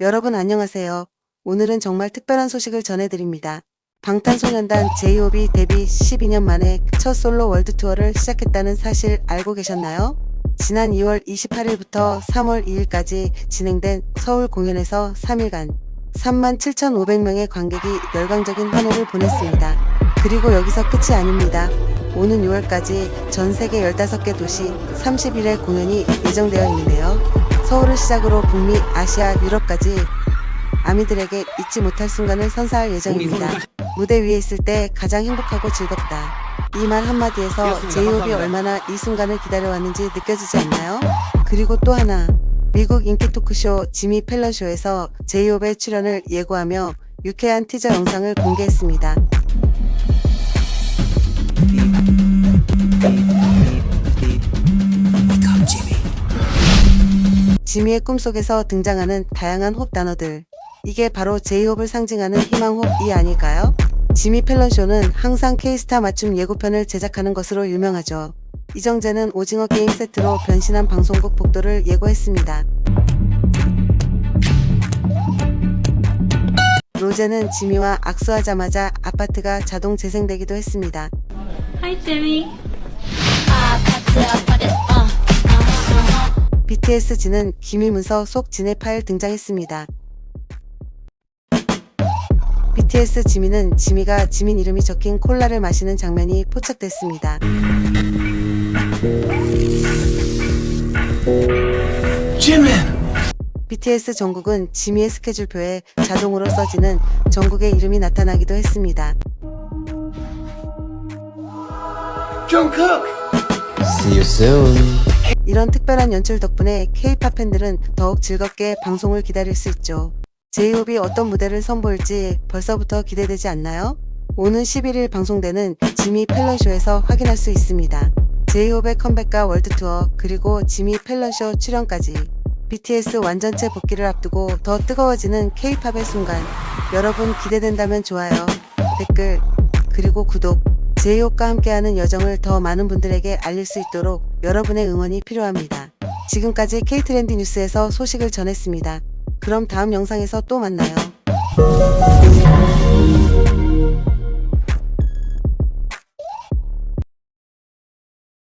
여러분 안녕하세요. 오늘은 정말 특별한 소식을 전해드립니다. 방탄소년단 J-Hope이 데뷔 12년 만에 첫 솔로 월드 투어를 시작했다는 사실 알고 계셨나요? 지난 2월 28일부터 3월 2일까지 진행된 서울 공연에서 3일간 37,500명의 관객이 열광적인 환호를 보냈습니다. 그리고 여기서 끝이 아닙니다. 오는 6월까지 전 세계 15개 도시 30일의 공연이 예정되어 있는데요. 서울을 시작으로 북미, 아시아, 유럽까지 아미들에게 잊지 못할 순간을 선사할 예정입니다. 무대 위에 있을 때 가장 행복하고 즐겁다. 이 말 한마디에서. 제이홉이. 얼마나 이 순간을 기다려왔는지 느껴지지 않나요? 그리고 또 하나, 미국 인기 토크쇼 지미 펠런 쇼에서 제이홉의 출연을 예고하며 유쾌한 티저 영상을 공개했습니다. 지미의 꿈속에서 등장하는 다양한 홉 단어들. 이게 바로 제이홉을 상징하는 희망홉이 아닐까요? 지미 펠런쇼는 항상 K스타 맞춤 예고편을 제작하는 것으로 유명하죠. 이정재는 오징어 게임 세트로 변신한 방송국 복도를 예고했습니다. 로제는 지미와 악수하자마자 아파트가 자동 재생되기도 했습니다. Hi, Jimmy. BTS 진은 기밀 문서 속 진의 파일 등장했습니다. BTS 지민은 지미가 지민 이름이 적힌 콜라를 마시는 장면이 포착됐습니다. Jimin! BTS 전국은 지미의 스케줄표에 자동으로 써지는 전국의 이름이 나타나기도 했습니다. Jungkook! See you soon. 이런 특별한 연출 덕분에 K-팝 팬들은 더욱 즐겁게 방송을 기다릴 수 있죠. 제이홉이 어떤 무대를 선보일지 벌써부터 기대되지 않나요? 오는 11일 방송되는 지미 펠런쇼에서 확인할 수 있습니다. 제이홉의 컴백과 월드투어 그리고 지미 펠런쇼 출연까지 BTS 완전체 복귀를 앞두고 더 뜨거워지는 K-팝의 순간 여러분 기대된다면 좋아요, 댓글, 그리고 구독 제이홉과 함께하는 여정을 더 많은 분들에게 알릴 수 있도록 여러분의 응원이 필요합니다. 지금까지 K트렌디 뉴스에서 소식을 전했습니다. 그럼 다음 영상에서 또 만나요.